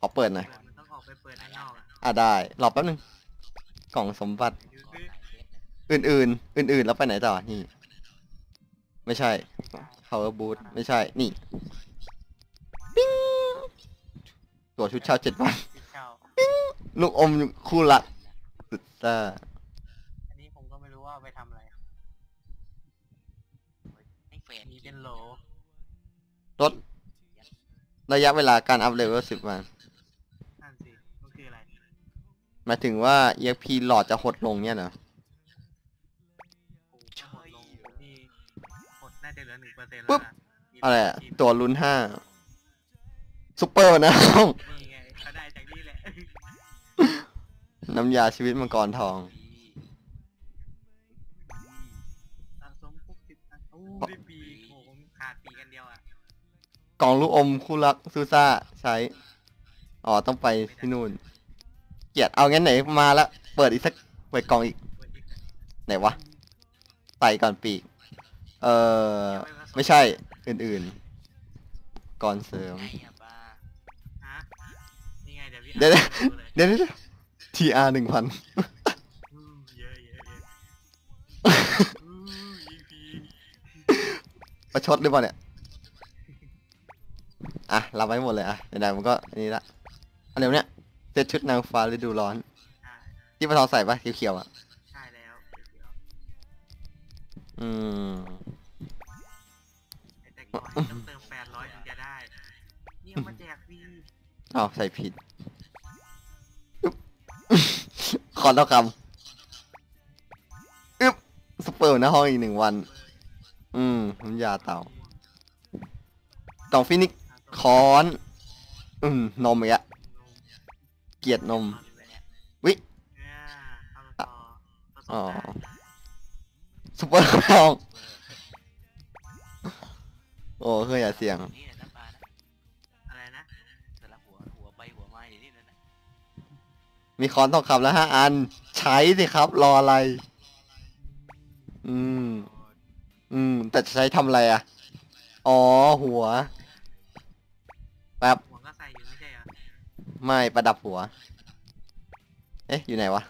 ขอเปิดหน่อยเปิดมันต้องออกไปเปิดด้านนอกอะอะได้ รอแป๊บนึง กล่องสมบัติ ดูสิอื่นๆ อื่นๆ แล้วไปไหนต่อ นี่ ไม่ใช่ power boot ไม่ใช่ นี่ ปิ้งตัวชุดเช่าเจ็ดวันที่เช่าลูกอมคู่รักสุดซ่าอันนี้ผมก็ไม่รู้ว่าเอาไปทำอะไรไอ้เฟนมีเป็นโหลลดระยะเวลาการอัพเลเวลสิบวันนั่น หมายถึงว่า EXP หลอดจะหดลงเนี่ยเหรอโอ้โหหดลงผมนี่หดน่าจะเหลือหนึ่งเปอร์เซ็นต์ปึ๊แล้วบนะมีอะไรอะทีมตัวลุ้นห้าซุปเปอร์นะนี่ไงเขาได้จากนี่แหละน้ำยาชีวิตมังกรทอง สะสมปุ๊บสิบอันโอ้ได้ปีกโอ้โหผมขาดปีกกันเดียวอะกล่องลูกอมคู่รักซูซ่าใช้ อ๋อ ต้องไปที่นู่นเกลียดเอางั้นไหนมาแล้วเปิดอีกสักเปิดกล่องอีกเปิดอีกไหนวะใส่ก่อนปีก เอ่อไม่ใช่อื่นๆ ก่อนเสริมไอ้อะบ้าฮะนี่ไงเดี๋ยวพี่เดี๋ยวอ่านให้ดูเลยเดี๋ยวเดี๋ยว TR หนึ่งพันอืมเยอะเยอะเยอะอืม EP ประชดหรือเปล่าเนี่ย อะรับไว้หมดเลยอะไหนๆมันก็อันนี้ละอันเดี๋ยวเนี้ย เซตชุดนางฟ้าฤดูร้อนอ่าที่ปะทองใส่ปะเขียวๆอะ ใช่แล้วเดี๋ยวอืมแต่ก่อนต้องเติมแปดร้อยถึงจะได้นี่เอามาแจกฟรีอ้าวใส่ผิดอึ๊บขอเท่าคำอึ๊บสเปิร์มหน้าห้องอีกหนึ่งวัน อืมน้ำยาเต่ากล่องฟินิกซ์คอน อืม นมอีกอะเก ลียดนม วิเนี่ยเอาต่อผสมอ๋อได้สเปิร์มทองโอ้เคยอย่าเสียงนี่นะน้ำปลานะอะไรนะแต่ละหัวหัวไปหัวมาอย่างนี้เลยนะมีคอนทองคำแล้วห้าอัน ใช้สิครับ รออะไร อืม อืม แต่จะใช้ทำอะไรอะ อ๋อหัว ไม่ประดับหัว เอ๊ะ อยู่ไหนวะ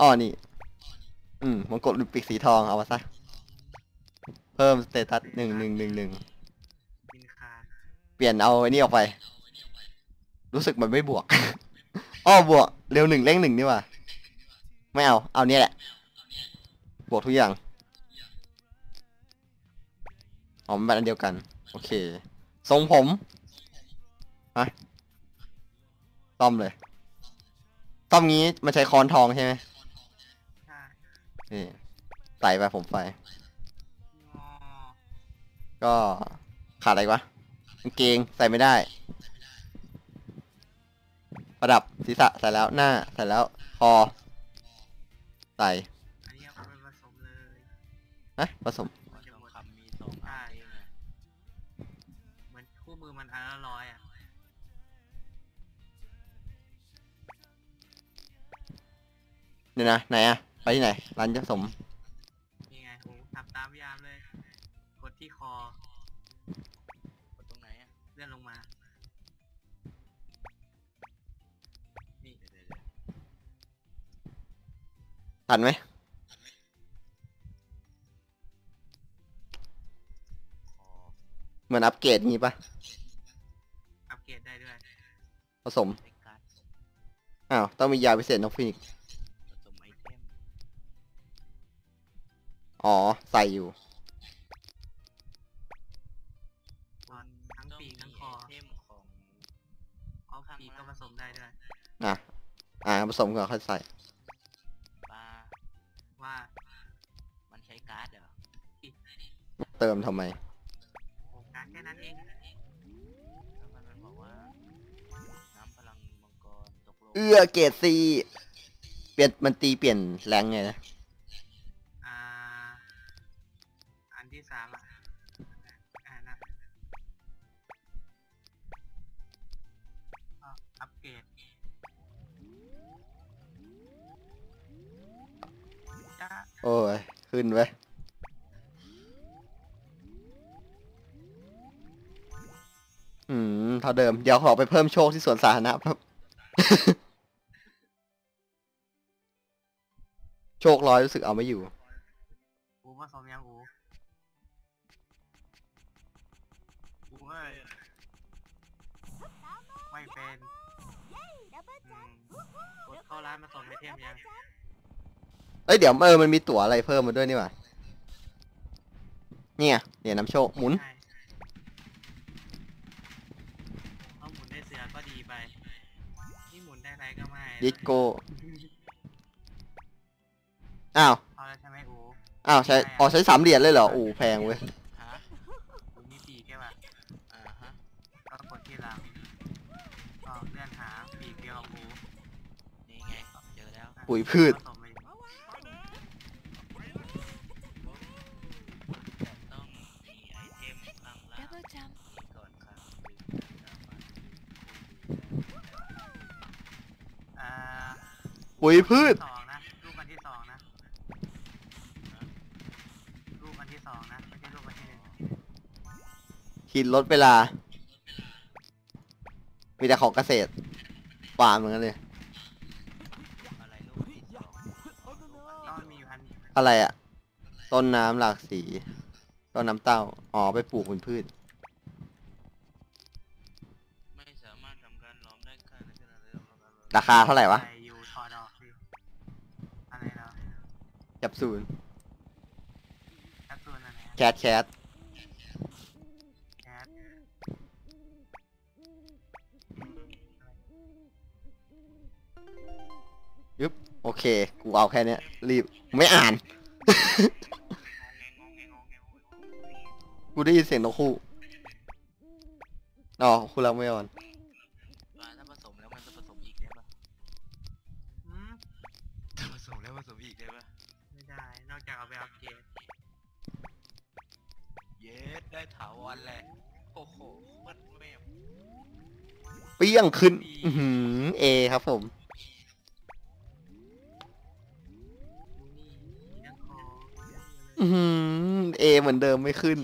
อ๋อนี่ อืมมงกฎลิมปิกสีทองเอามาซะ เพิ่มสเตตัสหนึ่งหนึ่งหนึ่งหนึ่งบินคาเปลี่ยนเอาไอ้นี่ออกไป รู้สึกมันไม่บวก อ้อบวก เร็วหนึ่งเร่งหนึ่งนี่ว่าไม่เอา เอาเนี่ยแหละ บวกทุกอย่าง อ๋อมันเป็นอันเดียวกัน โอเค ทรงผมฮะ ซ่อมเลยซ่อมงี้มันใช้คอนทองใช่ไหมใช่นี่ใส่ไปผมไป งอก็ขาดอะไรวะกางเกงใส่ไม่ได้ ประดับศีรษะใส่แล้วหน้าใส่แล้วคอใส่อันนี้เอาไปผสมเลยนะผสมหัวทองคำมีสองอันเองนะเหมือนคู่มือมันอันละร้อย เดี๋ยวนะไหนอะไปที่ไหนร้านผสมนี่ไงโอ้ทำตามพยายามเลย กดที่คอ กดตรงไหนอะเลื่อนลงมา นี่เดี๋ยวเดี๋ยวเดี๋ยวทันไหมคอเหมือนอัปเกรดงี้ปะอัปเกรดได้ด้วยผสมใช้การ์ดอ้าว ต้องมียาพิเศษนกฟินิกซ์ อ๋อ ใส่อยู่ตอนทั้งต้องปีกมีทั้งคไออเทมของเอาปีกก็ผสมได้ด้วยอะ อ่าผสมก่อนค่อยใส่ปลาว่ามันใช้การ์ดเหรอเติมทำไมโอกาสแค่นั้นเองแล้วมันมันบอกว่าน้ำพลังมังกรตกลงเอื้อเกรดซีเปลี่ยนมันตีเปลี่ยนแรงไงนะ โอ้ย ขึ้นไว้ยอืมมเท่าเดิม เดี๋ยวขอไปเพิ่มโชคที่สวนสาธารณะครับ โชคร้อยรู้สึกเอาไม่อยู่อูผสมยังอูอูเอ้ยไม่เป็นอืมกดเข้าร้านผสมไอเทมยัง เอ้ยเดี๋ยวเออมันมีตั๋วอะไรเพิ่มมาด้วยนี่หว่าเนี่ยเหรียญนำโชคหมุน ใช่เอาหมุนได้เสือก็ดีไปนี่หมุนได้ไรก็ไม่ดิโก้อ้าวเอาแล้วใช่ไหมอูอ้าวใช้อ๋อใช้สามเหรียญเลยเหรอโอ้แพงเว้ยฮะอูมีปีกแค่ป่ะอ่าฮะก็กดที่หลังก็เลื่อนหาปีกเดียวกับอูนี่ไงเจอแล้ว ปุ๋ยพืชผ ปุ๋ยพืช สองนะรูปอันที่สองนะรูปอันที่สองนะไม่ใช่รูปอันที่หนึ่งขีดลดเวลา มีแต่ของเกษตรฟาร์มเหมือนกันเลย อะไรลูกที่สองต้องมีอยู่อันอะไรอะต้นน้ำหลากสี ต้นน้ำเต้า อ๋อ ไปปลูกเป็นพืช ไม่สามารถทำการล้อมได้ค่ะในขณะเดียวกันราคาเท่าไหร่วะใส่ จับศูนย์แคปซูลอะไรแคทแคทแคปยึบโอเค กูเอาแค่เนี้ย รีบ ไม่อ่าน กูได้ยินเสียงนกคู่อ๋อคุณรักไม่อ่อน ได้ถาวรแหละโอ้โหโคตรแม่งเปี้ยงขึ้น อือหือเอครับผมนี่ยังคออือหือเอเหมือนเดิมไม่ขึ้น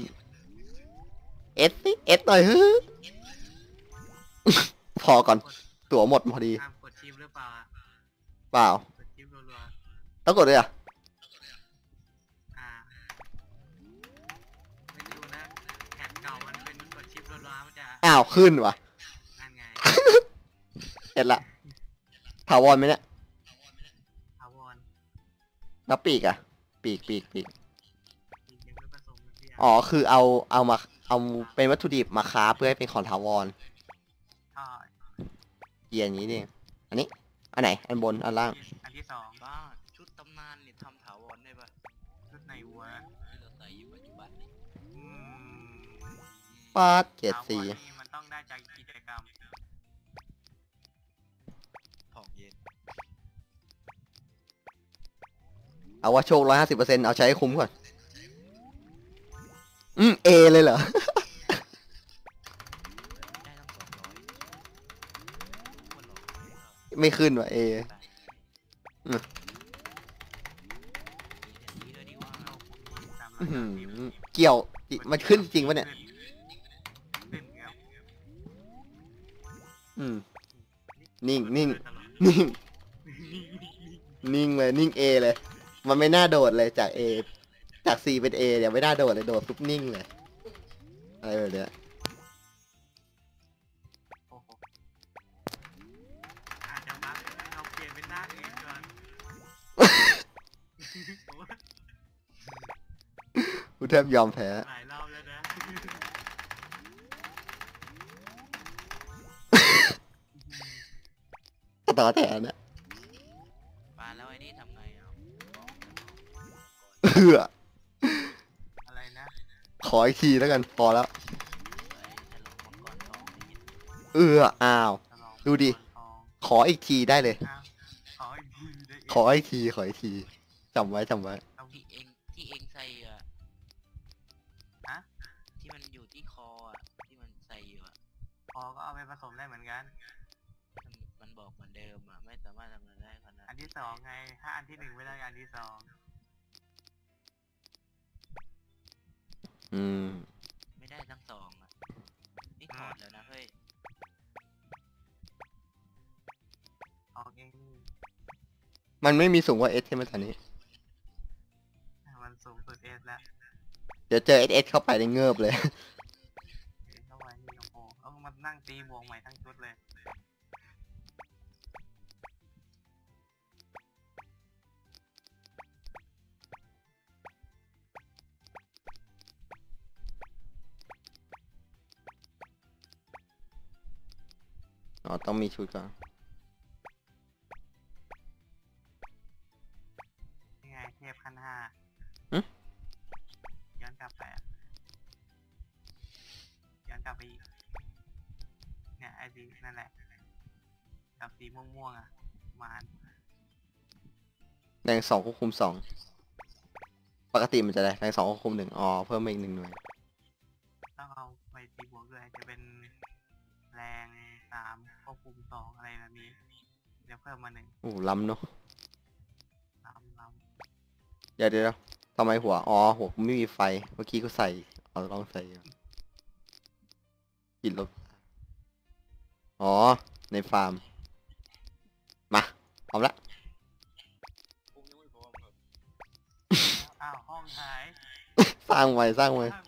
เอสสิเอสหน่อยเฮ้ยพอก่อน ตั๋วหมดพอดีห้ามกดชิปหรือเปล่าอะเปล่า กดชิปรัวต้องกดเลยอะ อ้าวขึ้นวะนั่นไงเอ็ดละถาวรไหมเนี่ยถาวรแล้วปีกอะปีกปีกปีกอีกยังไม่ผสมเลยพี่อ๋อคือเอาเอามาเอาเป็นวัตถุดิบมาค้าเพื่อให้เป็นของถาวรท่อเกียร์อย่างนี้นี่อันนี้ อันไหน อันบน อันล่าง อันที่สองบ้าชุดตำนานเนี่ยทำถาวรได้ปะชุดในวัวที่เราใส่อยู่ปัจจุบันนี่อืม ปาดเจ็ดสี่ ถาวร เอาว่าโชคร้อยห้าสิบเปอร์เซ็นต์เอาใช้ให้คุ้มก่อน อืมเอเลยเหรอ ไม่ขึ้นว่ะเอเกี่ยว มันขึ้นจริงปะเนี่ย อืม นิ่งนิ่งนิ่ง นิ่งเลย นิ่งเอเลย มันไม่น่าโดดเลยจากเอจากซีเป็นเอเดี๋ยวไม่น่าโดดเลยโดดปุ๊บนิ่งเลยอะไรแบบเนี้ยโอ้โหอาจจะบักเราเปลี่ยนเป็นหน้าอื่นก่อนโอ้ยกูแทบยอมแพ้ หลายรอบแล้วนะต่อแถวนะ ปาแล้วไอ้นี่ทำไงอะบอกกันก่อน เอืออะไรนะขออีกทีแล้วกันพอแล้วไอ้ฉลองมังกรทองไอ้เหี้ยเอืออ้าวฉลองดูดิทองขออีกทีได้เลยอ้าวขออีกทีได้กขออีกทีขออีกทีจำไว้จำไว้เอาที่เองที่เองใส่อะฮะที่มันอยู่ที่คออะที่มันใส่อยู่อะพอก็เอาไปผสมได้เหมือนกัน มันมันบอกเหมือนเดิมอะไม่สามารถทำงานได้ขนาดอันที่สองไงถ้าอันที่หนึ่งไม่ได้อันที่สองืม ไม่ได้ทั้งสองอะ นี่ถอดแล้วนะเฮ้ย ออกเองมันไม่มีสูงกว่าเอสใช่ไหมตอนนี้มันสูงสุดเอสแล้วเดี๋ยวเจอเอสเอสเข้าไปในเงือบเลยเข้าไปนี่โอ้โหเอามันนั่งตีบวงใหม่ทั้งชุดเลย อ๋อต้องมีชุดก่อนนี่ไงเทพขั้นห้าหึย้อนกลับไปอะย้อนกลับไปอีกเนี่ยไอ้สีนั่นแหละกับสีม่วงๆอะมานแรงสองควบคุมสองปกติมันจะได้แรงสองควบคุมหนึ่งอ๋อเพิ่มมาอีกหนึ่งหน่วย สองอะไรแบบนี้ เดี๋ยวเพิ่มมาหนึ่งโอ้ล้ำเนาะสามลเดี๋ยวเดี๋ยวทำไมหัว อ๋อ หัวกูไม่มีไฟ เมื่อกี้ก็ใส่ เอาลองใส่อยู่กินรถอ๋อ ในฟาร์ม มาพร้อมละผมยังไม่พร้อมครับำอ้าวห้องหาย สร้างไว้สร้างไว้ข้างใหม่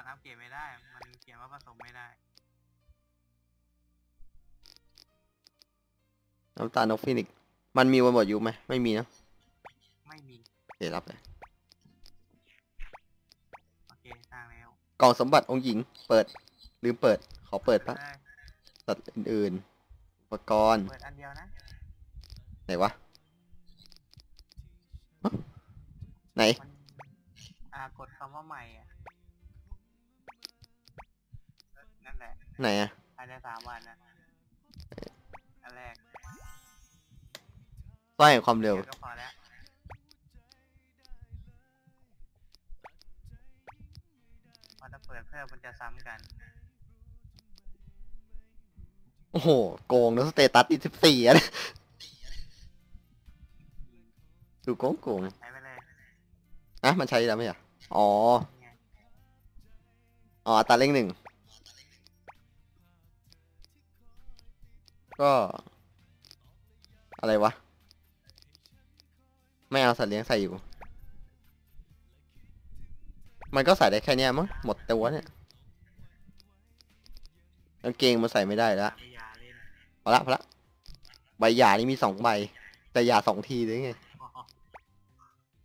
รอัปเกรดไม่ได้ มันเขียนว่าผสมไม่ได้ น้ำตาลนกฟินิกซ์มันมีวันหมดอายุไหมไม่มีเนอะไม่มี เดี๋ยวรับเลยโอเคสร้างแล้วกล่องสมบัติองค์หญิง เปิด ลืมเปิด ขอเปิดปะได้สัตว์อื่นๆอุปกรณ์เปิดอันเดียวนะไหนวะฮะไหน มันอ่ากดคำว่าใหม่อะ ไหนอะภายในสามวันนะอันแรกสร้อยแห่งความเร็วเดี๋ยวก็พอแล้วพอจะเปิดเพิ่มมันจะซ้ำกัน โอ้โห โกงนะสเตตัสอีสิบสี่อะดูโกงโกงใช้ไปเลยนะมันใช้แล้วไหมอะ อ๋อนี่ไงอ๋ออัตราเร่งหนึ่ง ก็ อะไรวะ ไม่เอาสัตว์เลี้ยงใส่อยู่ มันก็ใส่ได้แค่เนี้ยมั้งหมดตัวเนี่ยกางเกงมันใส่ไม่ได้แล้วไปยาล่นพอละพอละใบหย่านี่มีสองใบ แต่หยาสองทีเลยไง